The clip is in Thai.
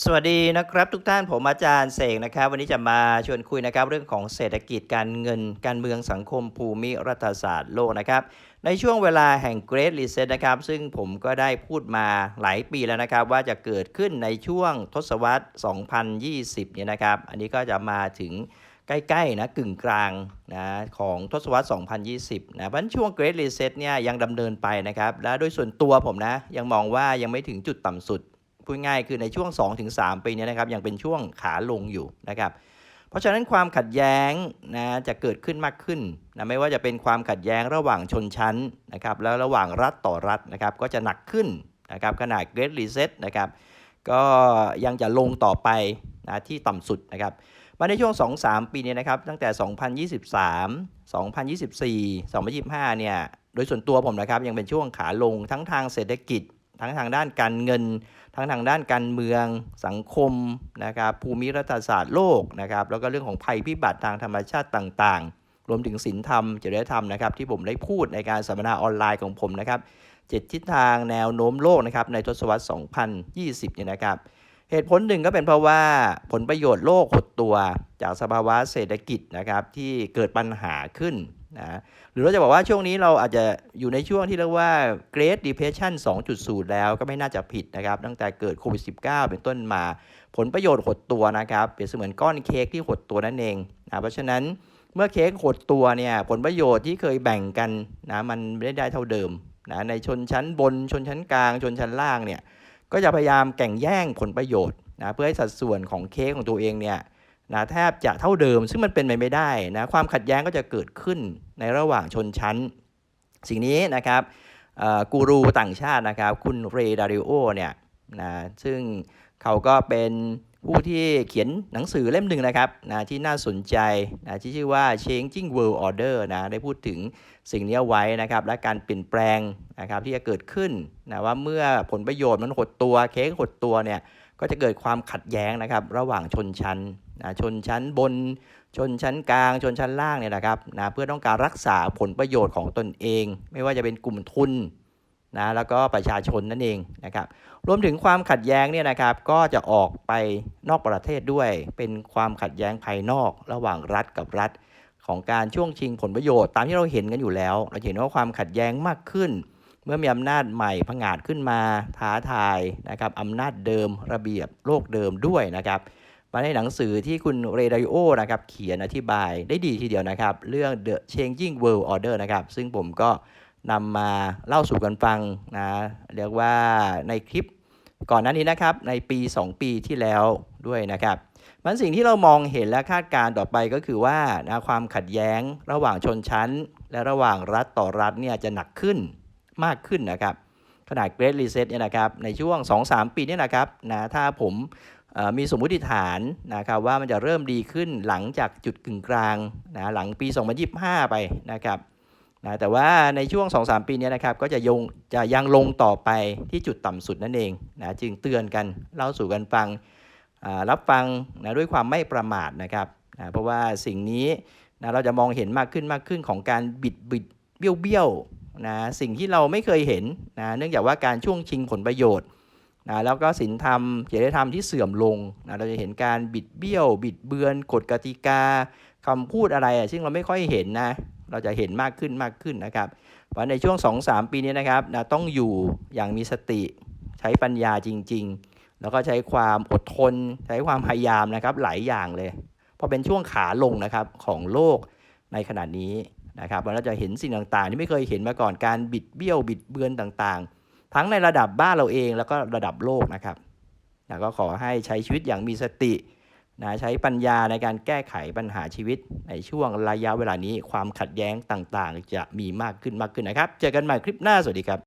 สวัสดีนะครับทุกท่านผมอาจารย์เสกนะครับ วันนี้จะมาชวนคุยนะครับเรื่องของเศรษฐกิจการเงิน การเมืองสังคมภูมิรัฐศาสตร์โลกนะครับในช่วงเวลาแห่ง Great Reset นะครับ ซึ่งผมก็ได้พูดมาหลายปีแล้วนะครับ ว่าจะเกิดขึ้นในช่วงทศวรรษ 2020 เนี่ยนะครับ อันนี้ก็จะมาถึงใกล้ๆนะกึ่งกลางนะของทศวรรษ 2020 นะเพราะฉะนั้นช่วง Great Reset เนี่ยยังดำเนินไปนะครับ และโดยส่วนตัวผมนะ ยังมองว่ายังไม่ถึงจุดต่ำสุด พูดง่ายคือในช่วง 2-3 ปีนี้นะครับยังเป็นช่วงขาลงอยู่นะครับ เพราะฉะนั้นความขัดแย้งนะจะเกิดขึ้นมากขึ้นนะไม่ว่าจะเป็นความขัดแย้งระหว่างชนชั้นนะครับแล้วระหว่างรัฐต่อรัฐนะครับก็จะหนักขึ้นนะครับขนาด Great Reset นะครับก็ยังจะลงต่อไปนะที่ต่ำสุดนะครับมาในช่วง 2-3 ปีนี้นะครับตั้งแต่ 2023 2024 2025 เนี่ยโดยส่วนตัวผมนะครับยังเป็นช่วงขาลงทั้งทางเศรษฐกิจ ทั้งทางด้านการเงิน ทั้งทางด้านการเมือง สังคมนะครับภูมิรัฐศาสตร์โลกนะครับแล้วก็เรื่องของภัยพิบัติทางธรรมชาติต่างๆ รวมถึงศีลธรรมจริยธรรมนะครับที่ผมได้พูดในการสัมมนาออนไลน์ของผมนะครับเจ็ดทิศทางแนวโน้มโลกนะครับในทศวรรษ 2020 เนี่ยนะครับเหตุผลหนึ่งก็เป็นเพราะว่าผลประโยชน์โลกหดตัวจากสภาวะเศรษฐกิจนะครับที่เกิดปัญหาขึ้น นะหรือเราจะบอกว่าช่วงนี้เราอาจจะอยู่ในช่วงที่เรียกว่า Great Depression 2.0 แล้วก็ไม่น่าจะผิดนะครับ ตั้งแต่เกิดโควิด -19 เป็นต้นมา ผลประโยชน์หดตัวนะครับ เปรียบเสมือนก้อนเค้กที่หดตัวนั่นเองนะเพราะฉะนั้นเมื่อเค้กหดตัวเนี่ยผลประโยชน์ที่เคยแบ่งกันนะมันไม่ได้เท่าเดิมนะในชนชั้นบนชนชั้นกลางชนชั้นล่างเนี่ยก็จะพยายามแข่งแย่งผลประโยชน์นะเพื่อให้สัดส่วนของเค้กของตัวเองเนี่ย นะแทบจะเท่าเดิม ซึ่งมันเป็นไปไม่ได้นะความขัดแย้งก็จะเกิดขึ้นในระหว่างชนชั้น สิ่งนี้นะครับกูรูต่างชาตินะครับ คุณเรดาริโอเนี่ยนะซึ่งเขาก็เป็น ผู้ที่เขียนหนังสือเล่มหนึ่งนะครับนะที่น่าสนใจนะที่ชื่อว่า Changing World Order นะได้พูดถึงสิ่งนี้ไว้นะครับและการเปลี่ยนแปลงนะครับที่จะเกิดขึ้นนะว่าเมื่อผลประโยชน์มันหดตัวเค้กหดตัวเนี่ยก็จะเกิดความขัดแย้งนะครับระหว่างชนชั้นนะชนชั้นบน ชนชั้นกลาง ชนชั้นล่างเนี่ยนะครับนะเพื่อต้องการรักษาผลประโยชน์ของตนเอง ไม่ว่าจะเป็นกลุ่มทุน นะแล้วก็ประชาชนนั่นเองนะครับรวมถึงความขัดแย้งเนี่ยนะครับก็จะออกไปนอกประเทศด้วย เป็นความขัดแย้งภายนอกระหว่างรัฐกับรัฐ ของการช่วงชิงผลประโยชน์ ตามที่เราเห็นกันอยู่แล้ว เราเห็นว่าความขัดแย้งมากขึ้น เมื่อมีอำนาจใหม่ผงาดขึ้นมาท้าทายนะครับอำนาจเดิมระเบียบโลกเดิมด้วยนะครับมาในหนังสือที่คุณเรดาริโอนะครับเขียนอธิบายได้ดีทีเดียวนะครับ เรื่อง The Changing World Order นะครับซึ่งผมก็ นำมาเล่าสู่กันฟังนะเรียกว่าในคลิปก่อนหน้านี้นะครับในปี 2 ปีที่แล้วด้วยนะครับมันสิ่งที่เรามองเห็นและคาดการต่อไปก็คือว่านะความขัดแย้งระหว่างชนชั้น และระหว่างรัฐต่อรัฐเนี่ยจะหนักขึ้นมากขึ้นนะครับขนาด Great Reset เนี่ยนะครับในช่วง 2-3 ปีนี่นะครับนะถ้าผมมีสมมุติฐานนะครับว่ามันจะเริ่มดีขึ้นหลังจากจุดกึ่งกลางนะหลังปี 2025 ไปนะครับ นะแต่ว่าในช่วง 2-3 ปีนี้นะครับก็จะยงจะยังลงต่อไปที่จุดต่ำสุดนั่นเองนะจึงเตือนกันเล่าสู่กันฟังรับฟังนะด้วยความไม่ประมาทนะครับนะเพราะว่าสิ่งนี้นะเราจะมองเห็นมากขึ้นมากขึ้นของการบิดบิดเบี้ยวเบี้ยวนะสิ่งที่เราไม่เคยเห็นนะเนื่องจากว่าการช่วงชิงผลประโยชน์นะแล้วก็ศีลธรรมจริยธรรมที่เสื่อมลงนะเราจะเห็นการบิดเบี้ยว บิดเบือนกฎกติกาคำพูดอะไรซึ่งเราไม่ค่อยเห็นนะ เราจะเห็นมากขึ้นมากขึ้นนะครับ เพราะในช่วง 2-3 ปีนี้นะครับนะต้องอยู่อย่างมีสติใช้ปัญญาจริง ๆ แล้วก็ใช้ความอดทน ใช้ความพยายามนะครับหลายอย่างเลย เพราะเป็นช่วงขาลงนะครับของโลกในขณะนี้นะครับเราจะเห็นสิ่งต่างๆ ที่ไม่เคยเห็นมาก่อนการบิดเบี้ยวบิดเบือนต่างๆ ทั้งในระดับบ้านเราเองแล้วก็ระดับโลกนะครับแล้วก็ขอให้ใช้ชีวิตอย่างมีสติ นะใช้ปัญญาในการแก้ไขปัญหาชีวิตในช่วงระยะเวลานี้ความขัดแย้งต่างๆ จะมีมากขึ้นมากขึ้นนะครับ เจอกันใหม่คลิปหน้าสวัสดีครับ